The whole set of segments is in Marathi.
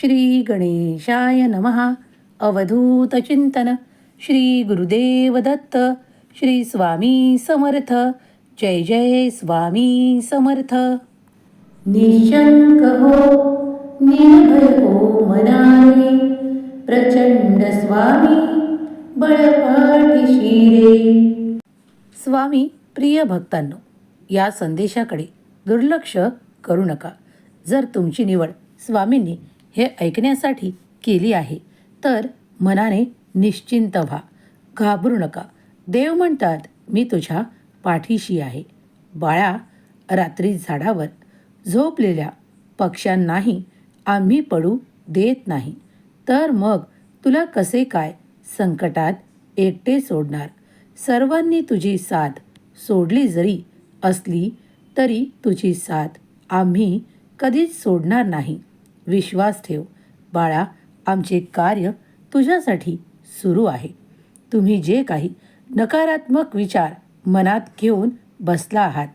श्री गणेशाय नमः अवधूतचिंतन श्री गुरुदेव दत्त। श्री स्वामी समर्थ। जय जय स्वामी समर्थ। निशंक हो निर्भय हो मनाने प्रचंड स्वामी बळपाठीशी रे स्वामी प्रिय भक्तांनो या संदेशाकडे दुर्लक्ष करू नका. जर तुमची निवड स्वामींनी हे ऐकण्यासाठी केली आहे. तर मनाने निश्चिंत व्हा. घाबरू नका. देव म्हणतात मी तुझ्या पाठीशी आहे. बाळा रात्री झाडावर झोपलेल्या पक्ष्यांनाही आम्ही पडू देत नाही. तर मग तुला कसे काय संकटात एकटे सोडणार? सर्वांनी तुझी साथ सोडली जरी असली तरी तुझी साथ आम्ही कधीच सोडणार नाही. विश्वास ठेव. बाळा आमचे कार्य तुझ्यासाठी सुरू आहे. तुम्ही जे काही नकारात्मक विचार मनात घेऊन बसला आहात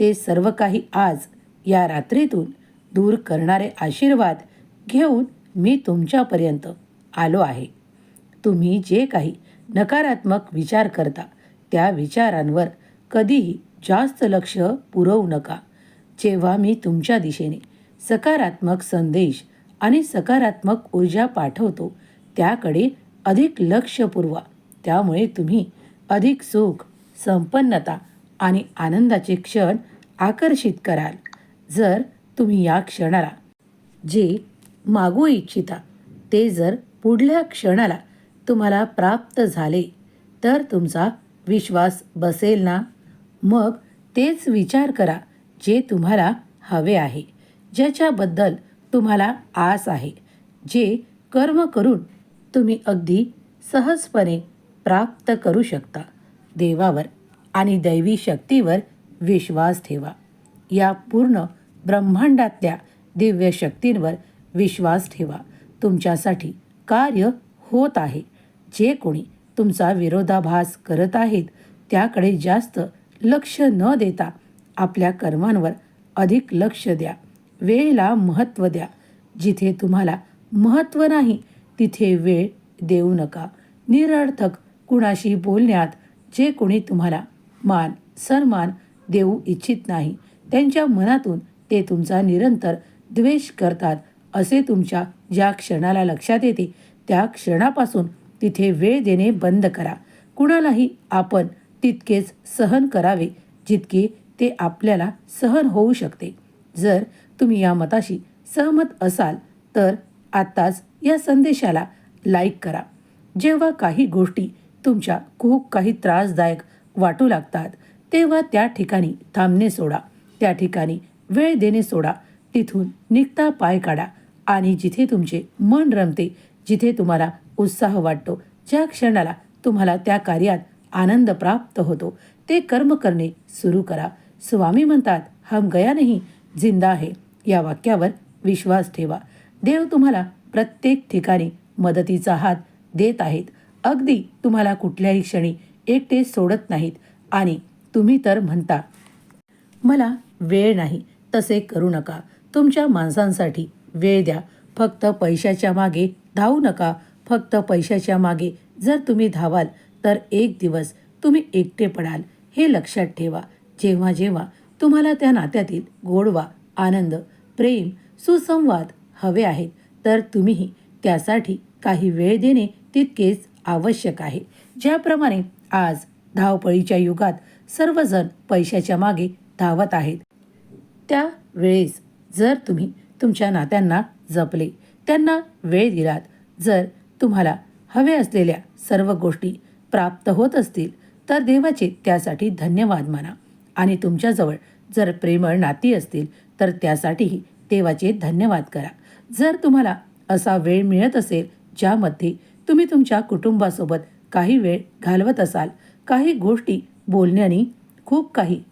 ते सर्व काही आज या रात्रीतून दूर करणारे आशीर्वाद घेऊन मी तुमच्यापर्यंत आलो आहे. तुम्ही जे काही नकारात्मक विचार करता त्या विचारांवर कधीही जास्त लक्ष पुरवू नका. जेव्हा मी तुमच्या दिशेने सकारात्मक संदेश आणि सकारात्मक ऊर्जा पाठवतो. त्याकडे अधिक लक्ष पुरवा. त्यामुळे तुम्ही अधिक सुख संपन्नता आणि आनंदाचे क्षण आकर्षित कराल. जर तुम्ही या क्षणाला जे मागू इच्छिता ते जर पुढल्या क्षणाला तुम्हाला प्राप्त झाले तर तुमचा विश्वास बसेल ना? मग तेच विचार करा जे तुम्हाला हवे आहे. ज्याच्याबद्दल तुम्हाला आस आहे जे कर्म करून तुम्ही अगदी सहजपणे प्राप्त करू शकता. देवावर आणि दैवी शक्तीवर विश्वास ठेवा. या पूर्ण ब्रह्मांडातल्या दिव्य शक्तींवर विश्वास ठेवा. तुमच्यासाठी कार्य होत आहे. जे कोणी तुमचा विरोधाभास करत आहेत त्याकडे जास्त लक्ष न देता आपल्या कर्मांवर अधिक लक्ष द्या. वेळेला महत्त्व द्या. जिथे तुम्हाला महत्त्व नाही तिथे वेळ देऊ नका. निरर्थक कुणाशी बोलण्यात जे कोणी तुम्हाला मान सन्मान देऊ इच्छित नाही त्यांच्या मनातून ते तुमचा निरंतर द्वेष करतात असे तुमच्या ज्या क्षणाला लक्षात येते त्या क्षणापासून तिथे वेळ देणे बंद करा. कुणालाही आपण तितकेच सहन करावे जितके ते आपल्याला सहन होऊ शकते. जर तुम्ही या मताशी सहमत असाल तर आत्ताच या संदेशाला लाईक करा. जेव्हा काही गोष्टी तुमच्या खूप काही त्रासदायक वाटू लागतात तेव्हा त्या ठिकाणी थांबणे सोडा. त्या ठिकाणी वेळ देणे सोडा. तिथून निघता पाय काढा आणि जिथे तुमचे मन रमते जिथे तुम्हाला उत्साह वाटतो ज्या क्षणाला तुम्हाला त्या कार्यात आनंद प्राप्त होतो ते कर्म करणे सुरू करा. स्वामी म्हणतात हम गया नाही जिंदा आहे या वाक्यावर विश्वास ठेवा. देव तुम्हाला प्रत्येक ठिकाणी मदतीचा हात देत आहेत. अगदी तुम्हाला कुठल्याही क्षणी एकटे सोडत नाहीत आणि तुम्ही तर म्हणता मला वेळ नाही तसे करू नका. तुमच्या माणसांसाठी वेळ द्या. फक्त पैशाच्या मागे धावू नका. फक्त पैशाच्या मागे जर तुम्ही धावाल तर एक दिवस तुम्ही एकटे पडाल. हे लक्षात ठेवा. जेव्हा जेव्हा तुम्हाला त्या नात्यातील गोडवा आनंद प्रेम सुसंवाद हवे आहेत. तर तुम्हीही त्यासाठी काही वेळ देणे तितकेच आवश्यक आहे. ज्याप्रमाणे आज धावपळीच्या युगात सर्वजण पैशाच्या मागे धावत आहेत. त्या वेळेस जर तुम्ही तुमच्या नात्यांना जपले त्यांना वेळ दिलात जर तुम्हाला हवे असलेल्या सर्व गोष्टी प्राप्त होत असतील तर देवाचे त्यासाठी धन्यवाद माना. आणि तुमच्याजवळ जर प्रेमळ नाती असतील तर त्यासाठीही देवाचे धन्यवाद करा. जर तुम्हाला असा वेळ मिळत असेल ज्यामध्ये तुम्ही तुमच्या कुटुंबासोबत काही वेळ घालवत असाल काही गोष्टी बोलण्याने खूप काही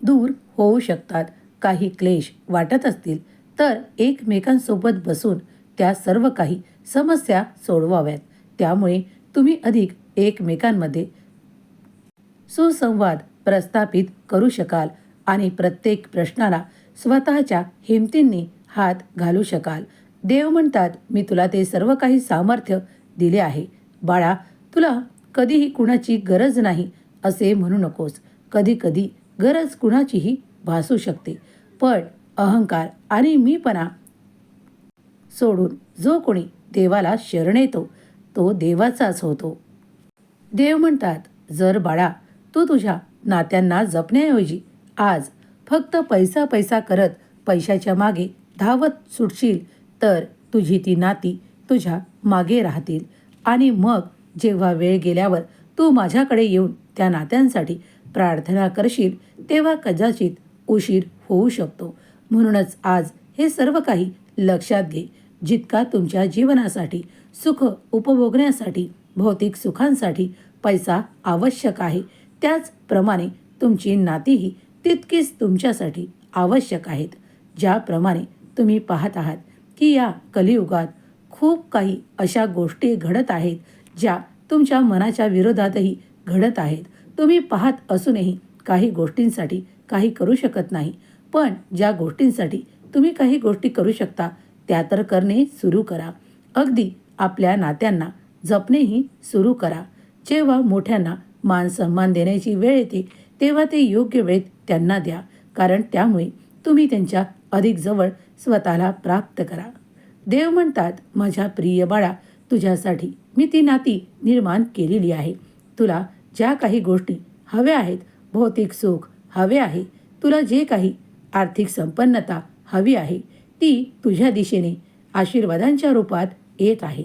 दूर होऊ शकतात काही क्लेश वाटत असतील तर एकमेकांसोबत बसून त्या सर्व काही समस्या सोडवाव्यात. त्यामुळे तुम्ही अधिक एकमेकांमध्ये सुसंवाद प्रस्थापित करू शकाल. आणि प्रत्येक प्रश्नाला स्वतःच्या हिमतींनी हात घालू शकाल. देव म्हणतात मी तुला ते सर्व काही सामर्थ्य दिले आहे. बाळा तुला कधीही कुणाची गरज नाही असे म्हणू नकोस. कधी कधी गरज कुणाचीही भासू शकते. पण अहंकार आणि मीपणा सोडून जो कोणी देवाला शरण येतो तो देवाचाच होतो. देव म्हणतात जर बाळा तू तुझ्या नात्यांना जपण्याऐवजी आज फक्त पैसा पैसा करत पैशाच्या मागे धावत सुटशील तर तुझी ती नाती तुझ्या मागे राहतील. आणि मग जेव्हा वेळ गेल्यावर तू माझ्याकडे येऊन त्या नात्यांसाठी प्रार्थना करशील तेव्हा कदाचित उशीर होऊ शकतो. म्हणूनच आज हे सर्व काही लक्षात घे. जितका तुमच्या जीवनासाठी सुख उपभोगण्यासाठी भौतिक सुखांसाठी पैसा आवश्यक आहे त्याचप्रमाणे तुमची नातीही तितकीच तुमच्यासाठी आवश्यक आहेत ज्याप्रमाणे तुम्ही पाहत आहात की या कलियुगात खूप काही अशा गोष्टी घडत आहेत ज्या तुमच्या मनाच्या विरोधातही घडत आहेत. तुम्ही पाहत असूनही काही गोष्टींसाठी काही करू शकत नाही पण ज्या गोष्टींसाठी तुम्ही काही गोष्टी करू शकता त्या तर करणे सुरू करा. अगदी आपल्या नात्यांना जपणेही सुरू करा. जेव्हा मोठ्यांना मान सन्मान देण्याची वेळ येते तेव्हा ते योग्य वेळेत त्यांना द्या. कारण त्यामुळे तुम्ही त्यांच्या अधिक जवळ स्वतःला प्राप्त करा. देव म्हणतात माझ्या प्रिय बाळा तुझ्यासाठी मी ती नाती निर्माण केलेली आहे. तुला ज्या काही गोष्टी हव्या आहेत भौतिक सुख हवे आहे तुला जे काही आर्थिक संपन्नता हवी आहे ती तुझ्या दिशेने आशीर्वादांच्या रूपात येत आहे.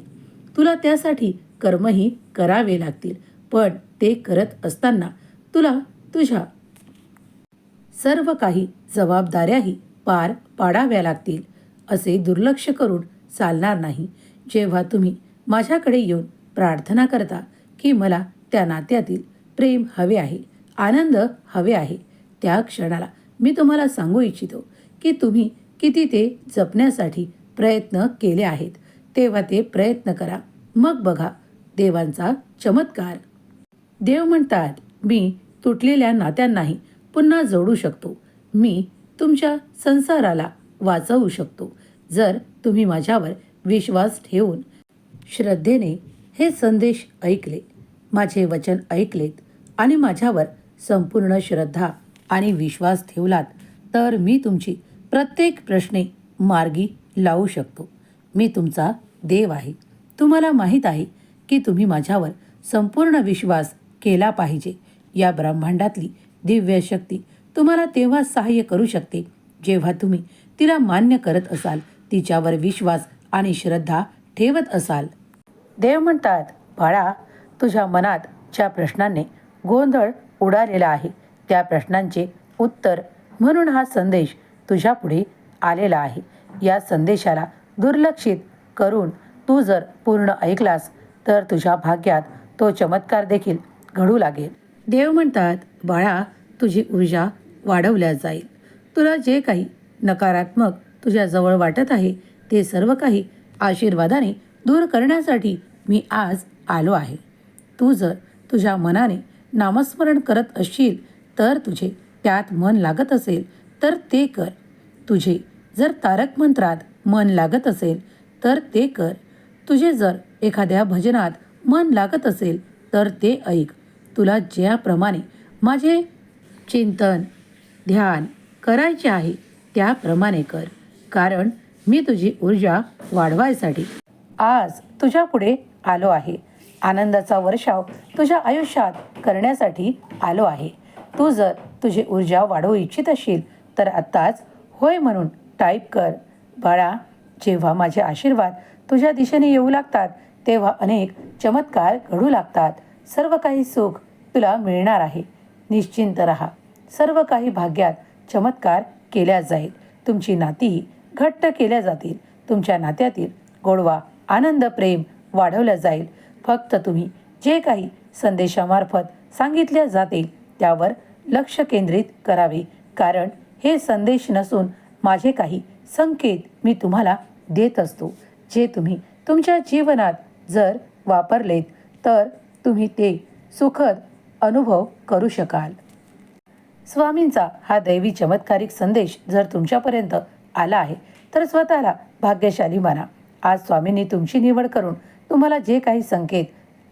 तुला त्यासाठी कर्मही करावे लागतील. पण ते करत असताना तुला तुझ्या सर्व काही जबाबदाऱ्याही पार पाडाव्या लागतील असे दुर्लक्ष करून चालणार नाही. जेव्हा तुम्ही माझ्याकडे येऊन प्रार्थना करता की मला त्या नात्यातील प्रेम हवे आहे आनंद हवे आहे त्या क्षणाला मी तुम्हाला सांगू इच्छितो की तुम्ही किती ते जपण्यासाठी प्रयत्न केले आहेत. तेव्हा ते प्रयत्न करा. मग बघा देवांचा चमत्कार. देव म्हणतात मी तुटलेल्या नात्यांनाही पुन्हा जोडू शकतो. मी तुमच्या संसाराला वाचवू शकतो. जर तुम्ही माझ्यावर विश्वास ठेवून श्रद्धेने हे संदेश ऐकले माझे वचन ऐकलेत आणि माझ्यावर संपूर्ण श्रद्धा आणि विश्वास ठेवलात तर मी तुमची प्रत्येक प्रश्ने मार्गी लावू शकतो. मी तुमचा देव आहे. तुम्हाला माहीत आहे की तुम्ही माझ्यावर संपूर्ण विश्वास केला पाहिजे. या ब्रह्मांडातली दिव्य शक्ती. तुम्हाला तेव्हा सहाय्य करू शकते. जेव्हा तुम्ही तिला मान्य करत असाल तिच्यावर विश्वास आणि श्रद्धा ठेवत असाल. देव म्हणतात बाळा तुझ्या मनात ज्या प्रश्नांनी गोंधळ उडालेला आहे त्या प्रश्नांचे उत्तर म्हणून हा संदेश तुझ्यापुढे आलेला आहे. या संदेशाला दुर्लक्षित करून तू जर पूर्ण ऐकलास तर तुझ्या भाग्यात तो चमत्कार देखील घडू लागेल. देव म्हणतात बाळा तुझी ऊर्जा वाढवल्या जाईल. तुला जे काही नकारात्मक तुझ्याजवळ वाटत आहे ते सर्व काही आशीर्वादाने दूर करण्यासाठी मी आज आलो आहे. तू जर तुझ्या मनाने नामस्मरण करत असशील तर तुझे त्यात मन लागत असेल तर ते कर. तुझे जर तारक मंत्रात मन लागत असेल तर ते कर. तुझे जर एखाद्या भजनात मन लागत असेल तर ते ऐक. तुला ज्याप्रमाणे माझे चिंतन ध्यान करायचे आहे त्याप्रमाणे कर. कारण मी तुझी ऊर्जा वाढवायसाठी आज तुझ्या पुढे आलो आहे. आनंदाचा वर्षाव तुझ्या आयुष्यात करण्यासाठी आलो आहे. तू जर तुझी ऊर्जा वाढवू इच्छित असशील तर आत्ताच होय म्हणून टाईप कर. बाळा जेव्हा माझे आशीर्वाद तुझ्या दिशेने येऊ लागतात तेव्हा अनेक चमत्कार घडू लागतात. सर्व काही सुख तुला मिळणार आहे. निश्चिंत रहा. सर्व काही भाग्यात चमत्कार केल्या जाईल. तुमची नातीही घट्ट केल्या जातील. तुमच्या नात्यातील गोडवा आनंद प्रेम वाढवल्या जाईल. फक्त तुम्ही जे काही संदेशामार्फत सांगितल्या जाते त्यावर लक्ष केंद्रित करावे. कारण हे संदेश नसून माझे काही संकेत मी तुम्हाला देत असतो. जे तुम्ही तुमच्या जीवनात जर वापरलेत तर तुम्ही ते सुखद अनुभव करू शकाल. स्वामींचा हा दैवी चमत्कारिक संदेश जर तुमच्यापर्यंत आला आहे तर स्वतःला भाग्यशाली माना. आज स्वामींनी तुमची निवड करून तुम्हाला जे काही संकेत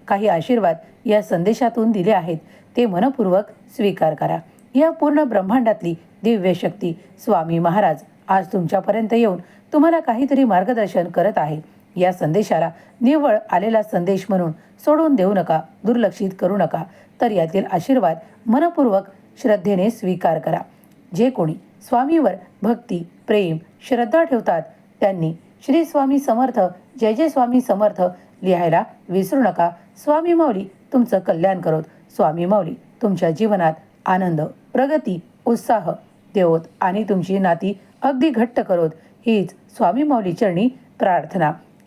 काही आशीर्वाद या संदेशातून दिले आहेत ते मनपूर्वक स्वीकार करा. या पूर्ण ब्रह्मांडातली दिव्य शक्ती स्वामी महाराज आज तुमच्यापर्यंत येऊन तुम्हाला काहीतरी मार्गदर्शन करत आहे. या संदेशाला निव्वळ आलेला संदेश म्हणून सोडून देऊ नका दुर्लक्षित करू नका. तर यातील आशीर्वाद मनपूर्वक श्रद्धेने स्वीकार करा. जे कोणी स्वामीवर भक्ती प्रेम श्रद्धा ठेवतात त्यांनी श्री स्वामी समर्थ जय जय स्वामी समर्थ लिहायला विसरू नका. स्वामी माऊली तुमचं कल्याण करोत. स्वामी माऊली तुमच्या जीवनात आनंद प्रगती उत्साह देवत आणि तुमची नाती अगदी घट्ट करोत. हीच स्वामी माऊली चरणी प्रार्थना.